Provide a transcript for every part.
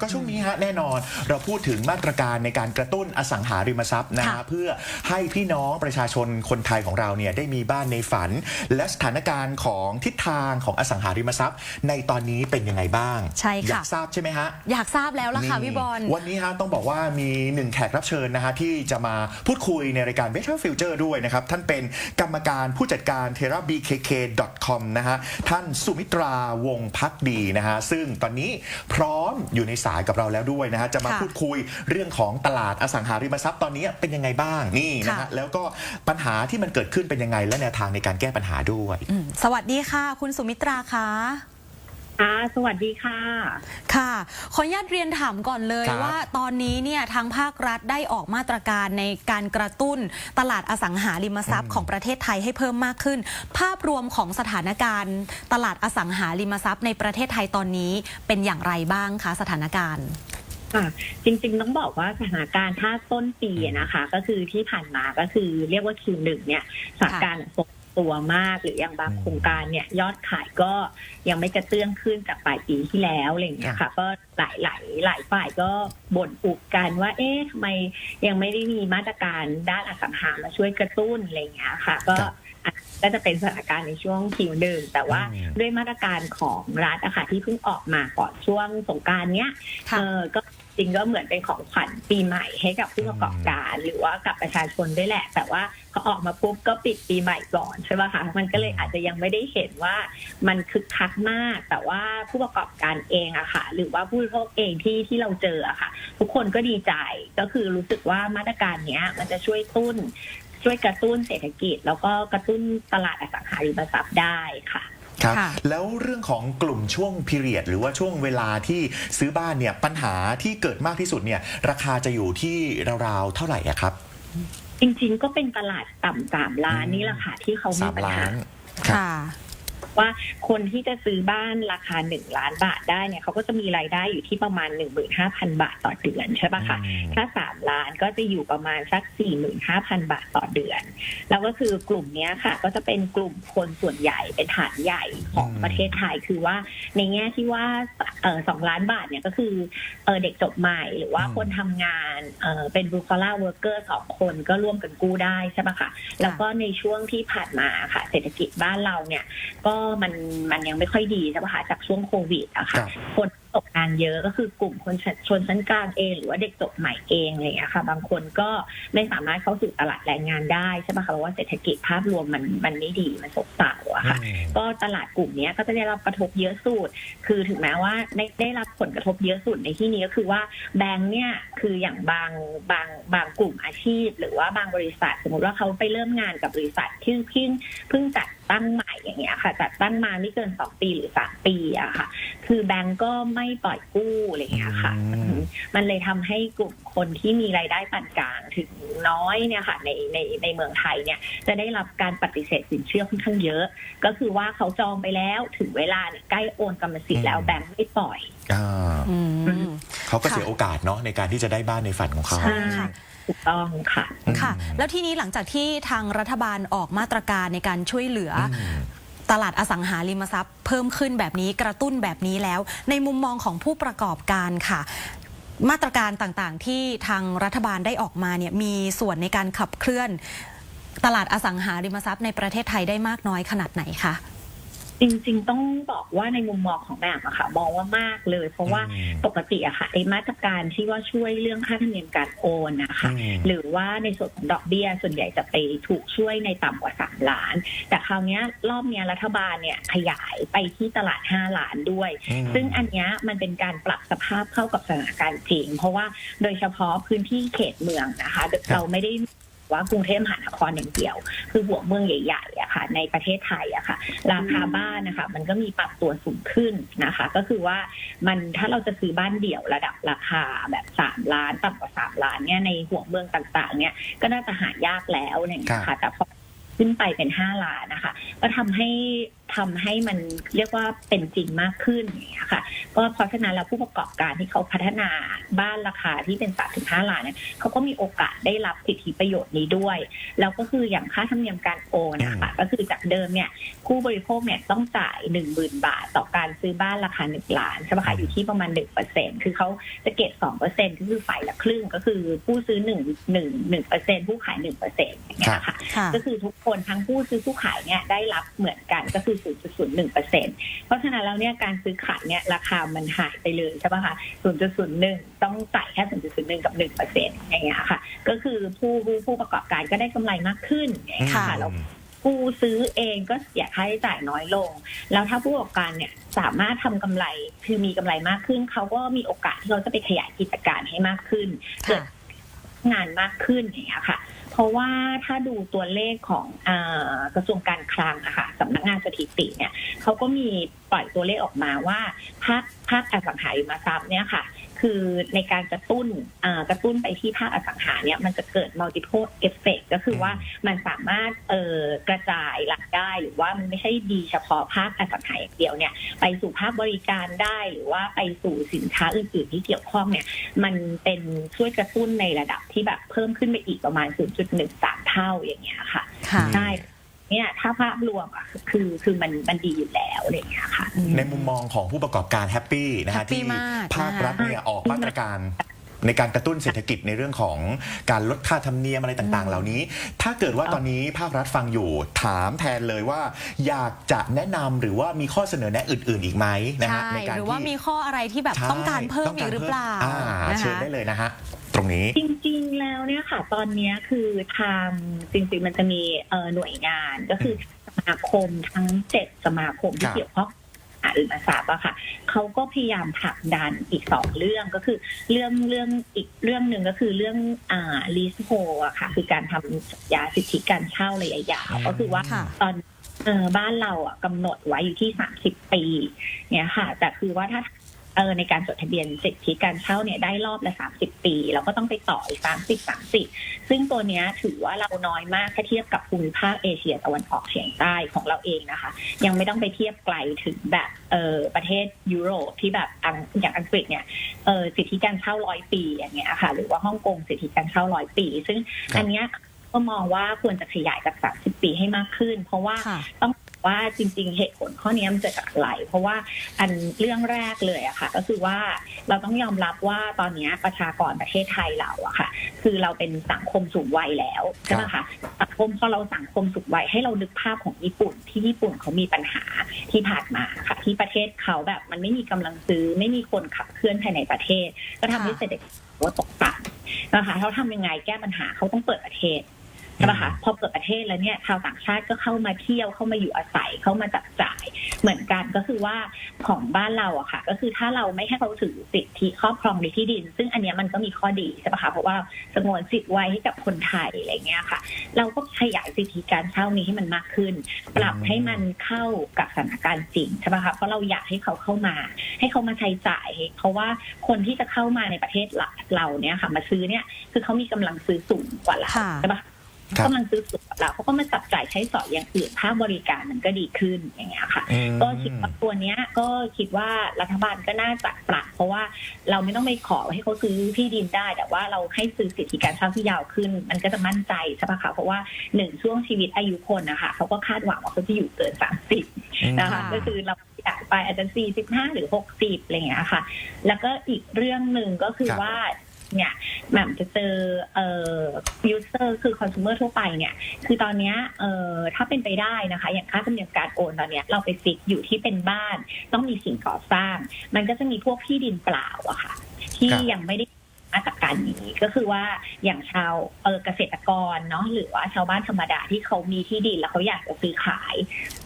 ก็ช่วงนี้ฮะแน่นอนเราพูดถึงมาตรการในการกระตุ้นอสังหาริมทรัพย์นะฮะค่ะเพื่อให้พี่น้องประชาชนคนไทยของเราเนี่ยได้มีบ้านในฝัน และสถานการณ์ของทิศทางของอสังหาริมทรัพย์ ในตอนนี้เป็นยังไงบ้างใช่ค่ะอยากทราบใช่ไหมฮะอยากทราบแล้วล่ะค่ะนี่พี่บอลวันนี้ฮะต้องบอกว่ามีหนึ่งแขกรับเชิญนะฮะที่จะมาพูดคุยในรายการ Better Future ด้วยนะครับท่านเป็นกรรมการผู้จัดการ terabkk.com นะฮะท่านสุมิตราวงศ์พักดีนะฮะซึ่งตอนนี้พร้อมอยู่ในสายกับเราแล้วด้วยนะฮะจะมาค่ะพูดคุยเรื่องของตลาดอสังหาริมทรัพย์ตอนนี้เป็นยังไงบ้างนี่นะฮะค่ะแล้วก็ปัญหาที่มันเกิดขึ้นเป็นยังไง และแนวทางในการแก้ปัญหาด้วยอืมสวัสดีค่ะ คุณสุมิตราคะค่ะ สวัสดีค่ะ ค่ะ ขออนุญาตเรียนถามก่อนเลยครับว่าตอนนี้เนี่ยทางภาครัฐได้ออกมาตรการในการกระตุ้นตลาดอสังหาริมทรัพย์ของประเทศไทยให้เพิ่มมากขึ้น ภาพรวมของสถานการณ์ ตลาดอสังหาริมทรัพย์ในประเทศไทยตอนนี้เป็นอย่างไรบ้างคะสถานการณ์ ค่ะจริงๆต้องบอกว่าสถานการณ์ถ้าต้นปีอะนะคะ ก็คือที่ผ่านมาก็คือเรียกว่า Q1 เนี่ยสถานการณ์ทรง ตัวมาก หรืออย่างบางอืมโครงการเนี่ยยอดขายก็ยังไม่กระเตื้องขึ้นจากปลายปีที่แล้วอะไรอย่างเงี้ยค่ะ ก็หลายหลายหลายฝ่ายก็บ่นอุบกันว่า เอ๊ะทำไมยังไม่ได้มีมาตรการด้านอสังหามาช่วยกระตุ้นอะไรอย่างเงี้ยค่ะ ก็ครับอะก็จะเป็นสถานการณ์ในช่วง Q1 แต่ว่าอืมด้วยมาตรการของรัฐอะค่ะที่เพิ่งออกมาก่อนช่วงสงกรารเนี้ยค่ะเออก็จ ริงก็เหมือนเป็นของขวัญปีใหม่ให้กับผู้ประกอบการ หรือว่ากับประชาชนด้วยแหละ แต่ว่าพอออกมาปุ๊บก็ปิดปีใหม่ก่อนใช่ไหมคะมันก็เลยอาจจะยังไม่ได้เห็นว่ามันคึกคักมาก แต่ว่าผู้ประกอบการเองอะค่ะ หรือว่าผู้บริโภคเองที่ที่เราเจออะค่ะ ทุกคนก็ดีใจก็คือรู้สึกว่ามาตรการเนี้ย มันจะช่วยตุ้นช่วยกระตุ้นเศรษฐกิจ แล้วก็กระตุ้นตลาดอสังหาริมทรัพย์ได้ค่ะ ครับค่ะแล้วเรื่องของกลุ่มช่วงพีเรียดหรือว่าช่วงเวลาที่ซื้อบ้านเนี่ยปัญหาที่เกิดมากที่สุดเนี่ยราคาจะอยู่ที่ราวๆเท่าไหร่อะครับ จริงๆก็เป็นตลาดต่ำสามล้านอืมนี่แหละค่ะที่เขามีสามปัญล้าหานครับค่ะ ว่าคนที่จะซื้อบ้านราคาหนึ่งล้านบาทได้เนี่ยเขาก็จะมีรายได้อยู่ที่ประมาณหนึ่งหมื่นห้าพันบาทต่อเดือนใช่ปะคะอืมถ้าสามล้านก็จะอยู่ประมาณสักสี่หมื่นห้าพันบาทต่อเดือน แล้วก็คือกลุ่มเนี้ยค่ะ ก็จะเป็นกลุ่มคนส่วนใหญ่เป็นฐานใหญ่ของอืมประเทศไทยคือว่าในแง่ที่ว่าเออสองล้านบาทเนี่ยก็คือเออเด็กจบใหม่หรือว่าคนทำงานเออเป็นบูคอล่าเวิร์กเกอร์สองคนก็ร่วมกันกู้ได้ใช่ปะคะแล้วก็ในช่วงที่ผ่านมาค่ะ เศรษฐกิจบ้านเราเนี่ยก็มันมันยังไม่ค่อยดีใช่ปะคะจากช่วงโควิดอะครัค่ะบคนตกงานเยอะก็คือกลุ่มคนชนชนชั้นกลางเอง หรือว่าเด็กจบใหม่เองอะไรอย่างเงี้ยค่ะบางคนก็ไม่สามารถเข้าสู่ตลาดแรงงานได้ใช่ปะคะเพราะว่าเศรษฐกิจภาพรวมมันมันไม่ดีมันซบเซาอะค่ะ ก็ตลาดกลุ่มเนี้ยก็จะได้รับกระทบเยอะสุดคือถึงแม้ว่าได้ได้รับผลกระทบเยอะสุดในที่นี้ก็คือว่าแบงค์เนี่ยคืออย่างบางบางบางกลุ่มอาชีพ หรือว่าบางบริษัท สมมติว่าเขาไปเริ่มงานกับบริษัทที่เพิ่งเพิ่งจัด ตั้งใหม่อย่างเงี้ยค่ะ จัดตั้งมาไม่เกินสองปีหรือสามปีอะค่ะ คือแบงก์ก็ไม่ปล่อยกู้อะไรอย่างเงี้ยค่ะอืมอืมมันเลยทำให้กลุ่มคนที่มีรายได้ปานกลางถึงน้อยเนี่ยค่ะ ในในในเมืองไทยเนี่ย จะได้รับการปฏิเสธสินเชื่อค่อนข้างเยอะ ก็คือว่าเขาจองไปแล้วถึงเวลาเนี่ยใกล้โอนกรรมสิทธิ์แล้วอืมแบงก์ไม่ปล่อยอ่าอืมเขาก็ค่ะเสียโอกาสเนาะในการที่จะได้บ้านในฝันของเขาใช่ค่ะ ถูกต้องค่ะ ค่ะอืมแล้วทีนี้หลังจากที่ทางรัฐบาลออกมาตรการในการช่วยเหลือออืมตลาดอสังหาริมทรัพย์ เพิ่มขึ้นแบบนี้กระตุ้นแบบนี้แล้ว ในมุมมองของผู้ประกอบการค่ะ มาตรการต่างๆ ที่ทางรัฐบาลได้ออกมาเนี่ยมีส่วนในการขับเคลื่อน ตลาดอสังหาริมทรัพย์ในประเทศไทยได้มากน้อยขนาดไหนคะ จริงๆ ต้องบอกว่าในมุมมองของแบมอะค่ะ มองว่ามากเลย เพราะว่าอืมปกติอะค่ะไอ้มาตรการที่ว่าช่วยเรื่องค่าธรรมเนียมการโอนนะคะอืมหรือว่าในส่วนของดอกเบี้ยส่วนใหญ่จะไปถูกช่วยในต่ำกว่า3ล้าน แต่คราวเนี้ยรอบเนี้ยรัฐบาลเนี่ยขยายไปที่ตลาด5ล้านด้วยอืมซึ่งอันเนี้ยมันเป็นการปรับสภาพเข้ากับสถานการณ์จริง เพราะว่าโดยเฉพาะพื้นที่เขตเมืองนะคะ เราไม่ได้ ว่ากรุงเทพมหานครอย่างเดียว คือหัวเมืองใหญ่ๆอะค่ะ ในประเทศไทยอะค่ะ ราคาบ้านนะคะ มันก็มีปรับตัวสูงขึ้นนะคะ ก็คือว่ามันถ้าเราจะซื้อบ้านเดี่ยวระดับราคาแบบสามล้านต่ำกว่าสามล้านเนี่ยในหัวเมืองต่าง ๆ เนี่ยก็น่าจะหายากแล้วอะไรอย่างเงี้ยค่ะ แต่พอขึ้นไปเป็นห้าล้านนะคะ ก็ทำให้ ทำให้มันเรียกว่าเป็นจริงมากขึ้นอย่างเงี้ยค่ะก็เพราะฉะนั้นแล้วผู้ประกอบการที่เขาพัฒนาบ้านราคาที่เป็นสามถึงห้าล้านเนี่ยเขาก็มีโอกาสได้รับสิทธิประโยชน์นี้ด้วย แล้วก็คืออย่างค่าธรรมเนียมการโอนนะคะก็คือจากเดิมเนี่ยผู้บริโภคเนี่ยต้องจ่ายหนึ่งหมื่นบาท ต่อการซื้อบ้านราคาหนึ่งล้านใช่ไหมคะอยู่ที่ประมาณหนึ่งเปอร์เซ็นคือเขาจะเก็บสองเปอร์เซ็นก็คือฝ่ายละครึ่งก็คือผู้ซื้อหนึ่งหนึ่งหนึ่งเปอร์เซ็นผู้ขายหนึ่งเปอร์เซ็นอย่างเงี้ยค่ะค่ะก็คือทุกคนทั้งผู้ซื้อผู้ขายเนี่ยได้รับเหมือนกันก็คือ0.01เปอร์เซ็นเพราะฉะนั้นแล้วเนี่ยการซื้อขายเนี่ยราคามันหายไปเลยใช่ปะคะ 0.01 ต้องจ่ายแค่ 0.01 กับ1เปอร์เซ็นอย่างเงี้ยค่ะ ก็คือผู้ผู้ผู้ประกอบการก็ได้กำไรมากขึ้นอย่างเงี้ยค่ะค่ะแล้วผู้ซื้อเองก็เสียค่าใช้จ่ายน้อยลง แล้วถ้าผู้ประกอบการเนี่ยสามารถทำกำไรคือมีกำไรมากขึ้น เขาก็มีโอกาสที่เขาจะไปขยายกิจการให้มากขึ้น เกิดค่ะ งานมากขึ้นอย่างเงี้ยค่ะ เพราะว่าถ้าดูตัวเลขของอกระทรวงการคลังนะคะสำนักงานสถิติเนี่ยเขาก็มีปล่อยตัวเลขออกมาว่าภาคภาคอสังหาริมทรัพย์เนี่ยค่ะ คือในการกระตุ้นเอ่อกระตุ้นไปที่ภาคอสังหาเนี่ยมันจะเกิด multiple effect ก็คือว่ามันสามารถเอ่อกระจายหลักได้ หรือว่ามันไม่ใช่ดีเฉพาะภาคอสังหาอย่างเดียวเนี่ยไปสู่ภาคบริการได้หรือว่าไปสู่สินค้าอื่นๆที่เกี่ยวข้องเนี่ยมันเป็นช่วยกระตุ้นในระดับที่แบบเพิ่มขึ้นไปอีกประมาณ 0.13 เท่าอย่างเงี้ยค่ะค่ะใช่ เนี่ยถ้าภาพรวมอะคือคือมันมันดีอยู่แล้วอะไรอย่างเงี้ยค่ะ ในมุมมองของผู้ประกอบการแฮปปี้นะฮะแฮปปี้ที่มากภาครัฐนะคะเนี่ยออกมาตรการในการกระตุ้นเศรษฐกิจในเรื่องของการลดค่าธรรมเนียมอะไรต่างๆ เหล่านี้ ถ้าเกิดว่าตอนนี้ภาครัฐฟังอยู่ถามแทนเลยว่า อยากจะแนะนำหรือว่ามีข้อเสนอแนะอื่น ๆ อีกไหมนะฮะใช่ในการหรือว่าที่มีข้ออะไรที่แบบใช่ต้องการเพิ่มอีกหรือเปล่าอ่า นะเชิญคะ ได้เลยนะฮะตรงนี้ จริง ๆ แล้วเนี่ยค่ะ ตอนเนี้ยคือทางจริง ๆ มันจะมีเอ่อหน่วยงานก็คือสมาคมทั้งเจ็ดสมาคมครัที่บเกี่ยวข้องหรือมาทราบอะค่ะเขาก็พยายามผลักดันอีกสองเรื่องก็คือ เรื่องเรื่องอีกเรื่องหนึ่งก็คือเรื่องอ่าลีสโฮอะค่ะ คือการทำสัญญาสิทธิการเช่าระยะยาวก็คือว่าค่ะตอนเออบ้านเราอะกำหนดไว้อยู่ที่สามสิบปี เนี่ยค่ะ แต่คือว่าถ้า เออในการจดทะเบียนสิทธิการเช่าเนี่ยได้รอบละสามสิบปี เราก็ต้องไปต่ออีกสามสิบสามสิบซึ่งตัวเนี้ยถือว่าเราน้อยมากถ้าเทียบกับภูมิภาคเอเชียตะวันออกเฉียงใต้ของเราเองนะคะ ยังไม่ต้องไปเทียบไกลถึงแบบเออประเทศยุโรปที่แบบอังอย่างอังกฤษเนี่ยเออสิทธิการเช่าร้อยปีอย่างเงี้ยค่ะ หรือว่าฮ่องกงสิทธิการเช่าร้อยปี ซึ่งครับอันเนี้ยก็มองว่าควรจะขยายจาก 30 ปีให้มากขึ้น เพราะว่าค่ะต้องบอก ว่าจริง ๆ เหตุผลข้อนี้มันจากอะไรเพราะว่าอันเรื่องแรกเลยอะค่ะ ก็คือว่าเราต้องยอมรับว่าตอนนี้ประชากรประเทศไทยเราอะค่ะ คือเราเป็นสังคมสูงวัยแล้วใช่ไหมคะสังคมพอเราสังคมสูงวัยให้เรานึกภาพของญี่ปุ่น ที่ญี่ปุ่นเขามีปัญหาที่ผ่านมาค่ะ ที่ประเทศเขาแบบมันไม่มีกำลังซื้อไม่มีคนขับเคลื่อนภายในประเทศ ก็ทำให้เศรษฐกิจว่าตกต่ำนะคะเขาทำยังไงแก้ปัญหาเขาต้องเปิดประเทศ ใช่ปะคะพอเปิดประเทศแล้วเนี่ยชาวต่างชาติก็เข้ามาเที่ยวเข้ามาอยู่อาศัยเข้ามาจับจ่าย เหมือนกันก็คือว่าของบ้านเราอะค่ะ ก็คือถ้าเราไม่ให้เขาถือสิทธิครอบครองในที่ดิน ซึ่งอันเนี้ยมันก็มีข้อดีใช่ปะคะเพราะว่าสงวนสิทธิ์ไว้ให้กับคนไทยอะไรเงี้ยค่ะ เราก็ขยายสิทธิการเช่านี้ให้มันมากขึ้น ปรับให้มันเข้ากับสถานการณ์จริงใช่ปะคะเพราะเราอยากให้เขาเข้ามา ให้เขามาใช้จ่าย เพราะว่าคนที่จะเข้ามาในประเทศเราเนี่ยค่ะ มาซื้อเนี่ยคือเขามีกำลังซื้อสูงกว่าเราค่ะใช่ปะ ครับกำลังซื้อสูงกว่าเราเขาก็มาจับจ่ายใช้สอยอย่างอื่นภาคบริการมันก็ดีขึ้นอย่างเงี้ยค่ะอืมก็คิดว่าตัวเนี้ยก็คิดว่ารัฐบาลก็น่าจะปรับเพราะว่าเราไม่ต้องไปขอให้เขาซื้อที่ดินได้ แต่ว่าเราให้ซื้อสิทธิการเช่าที่ยาวขึ้น มันก็จะมั่นใจใช่ปะคะเพราะว่าหนึ่งช่วงชีวิตอายุคนนะคะเขาก็คาดหวังว่าเขาจะอยู่เกินสามสิบนะคะค่ะก็คือเราอยากไปอาจจะ45หรือ60อะไรอย่างเงี้ยค่ะ แล้วก็อีกเรื่องหนึ่งก็คือครับว่า เนี่ยแหม่มจะเจอเอ่อ user คือ consumer ทั่วไปเนี่ย คือตอนเนี้ยเอ่อถ้าเป็นไปได้นะคะ อย่างค่าธรรมเนียมการโอนตอนเนี้ยเราไปฟิกอยู่ที่เป็นบ้าน ต้องมีสิ่งก่อสร้าง มันก็จะมีพวกที่ดินเปล่าอะค่ะ ที่ครับยังไม่ได้มาตรการนี้ก็คือว่าอย่างชาวเออเกษตรกรเนาะหรือว่าชาวบ้านธรรมดาที่เขามีที่ดินแล้วเขาอยากจะซื้อขาย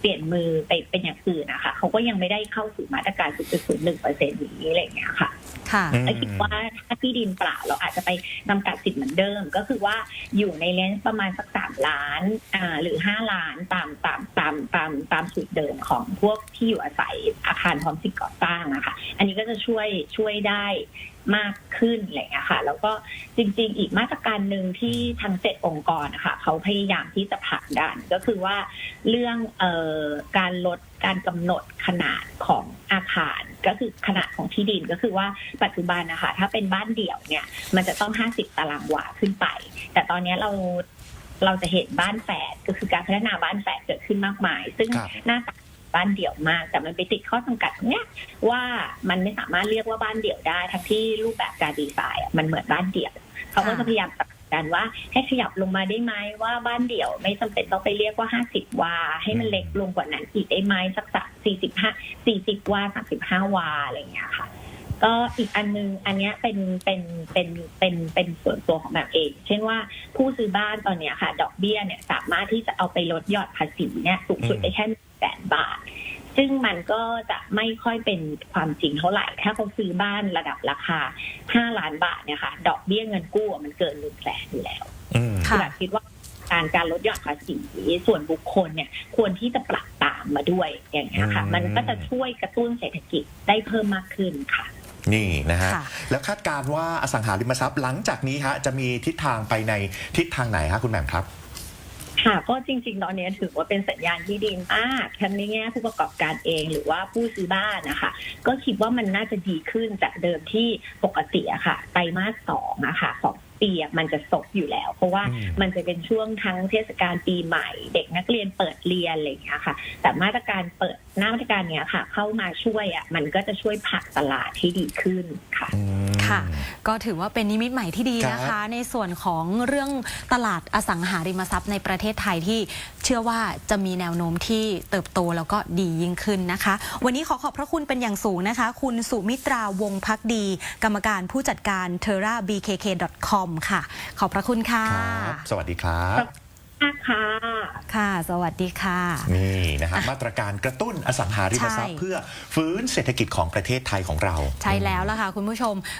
เปลี่ยนมือไปเป็นอย่างอื่นนะคะเขาก็ยังไม่ได้เข้าสู่มาตรการ 0.01เปอร์เซ็นต์นี้อะไรอย่างเงี้ยค่ะ ค่ะอืม แล้วคิดว่าถ้าที่ดินเปล่าเราอาจจะไปจำกัดสิทธิ์เหมือนเดิม ก็คือว่าอยู่ในเลนส์ประมาณสักสามล้านอ่าหรือห้าล้านตามตามตามตามตามสูตรเดิมของพวกที่อยู่อาศัยอาคารพร้อมสิ่งก่อสร้างอะค่ะอันนี้ก็จะช่วยช่วยได้ มากขึ้นอะไรอย่างเงี้ยค่ะ แล้วก็จริง ๆ อีกมาตรการหนึ่งที่ทั้งเจ็ดองค์กรนะคะเขาพยายามที่จะผลักดันก็คือว่าเรื่องเอ่อการลดการกำหนดขนาดของอาคาร ก็คือขนาดของที่ดินก็คือว่าปัจจุบันนะคะถ้าเป็นบ้านเดี่ยวเนี่ย มันจะต้อง 50 ตารางวาขึ้นไป แต่ตอนนี้เราเราจะเห็นบ้านแฝดก็คือการพัฒนาบ้านแฝดเกิดขึ้นมากมาย ซึ่งครับหน้าตา บ้านเดี่ยวมาก แต่มันไปติดข้อจำกัดตรงเนี้ยว่ามันไม่สามารถเรียกว่าบ้านเดี่ยวได้ ทั้งที่รูปแบบการดีไซน์มันเหมือนบ้านเดี่ยวเขาก็จะพยายามตัดกันว่าให้ขยับลงมาได้ไหมว่าบ้านเดี่ยวไม่จำเป็นต้องไปเรียกว่า 50 วา ให้มันเล็กลงกว่านั้นอีกได้ไหมสักสัก45 40วา35วาอะไรอย่างเงี้ยค่ะก็อีกอันนึงอันเนี้ยเป็นเป็นเป็นเป็นเป็นส่วนตัวของแบบเอง เช่นว่าผู้ซื้อบ้านตอนเนี้ยค่ะ ดอกเบี้ยเนี่ยสามารถที่จะเอาไปลดหยอดภาษีเนี่ยสูงสุดได้แค่ แสนบาท ซึ่งมันก็จะไม่ค่อยเป็นความจริงเท่าไหร่ ถ้าเขาซื้อบ้านระดับราคา 5 ล้านบาทเนี่ยค่ะ ดอกเบี้ยเงินกู้อะมันเกินหนึ่งแสนอยู่แล้วอืมค่ะแบบคิดว่าการการลดหย่อนภาษีส่วนบุคคลเนี่ยควรที่จะปรับตามมาด้วยอย่างเงี้ยค่ะอืมมันก็จะช่วยกระตุ้นเศรษฐกิจได้เพิ่มมากขึ้นค่ะ นี่นะฮะค่ะแล้วคาดการณ์ว่าอสังหาริมทรัพย์หลังจากนี้ฮะจะมีทิศทางไปในทิศทางไหนฮะคุณแหม่มครับ ค่ะก็จริง ๆ ตอนนี้ถือว่าเป็นสัญญาณที่ดีมากทั้งในแง่ผู้ประกอบการเองหรือว่าผู้ซื้อบ้านนะคะ ก็คิดว่ามันน่าจะดีขึ้นจากเดิมที่ปกติอะค่ะไตรมาสสองอะค่ะของปีอะมันจะซบอยู่แล้ว เพราะว่าอืมมันจะเป็นช่วงทั้งเทศกาลปีใหม่ เด็กนักเรียนเปิดเรียนอะไรอย่างเงี้ยค่ะ แต่มาตรการเปิดห น้ามาตรการเนี้ยค่ะ เข้ามาช่วยอะมันก็จะช่วยผลักตลาดให้ดีขึ้นค่ะอืมค่ะ ก็ถือว่าเป็นนิมิตใหม่ที่ดีนะครัคะ บ ในส่วนของเรื่องตลาดอสังหาริมทรัพย์ในประเทศไทยที่เชื่อว่าจะมีแนวโน้มที่เติบโตแล้วก็ดียิ่งขึ้นนะคะ วันนี้ขอขอบพระคุณเป็นอย่างสูงนะคะ คุณสุมิตราวงศ์พักดี กรรมการผู้จัดการ terrabkk.com ค่ะ ขอบพระคุณค่ะ ครับ สวัสดีครับ มากค่ะ ค่ะ สวัสดีค่ะ นี่นะฮะมาตรการกระตุ้นอสังหาริมทรัพย์ใช่เพื่อฟื้นเศรษฐกิจของประเทศไทยของเรา ใช่แล้วล่ะค่ะคุณผู้ชม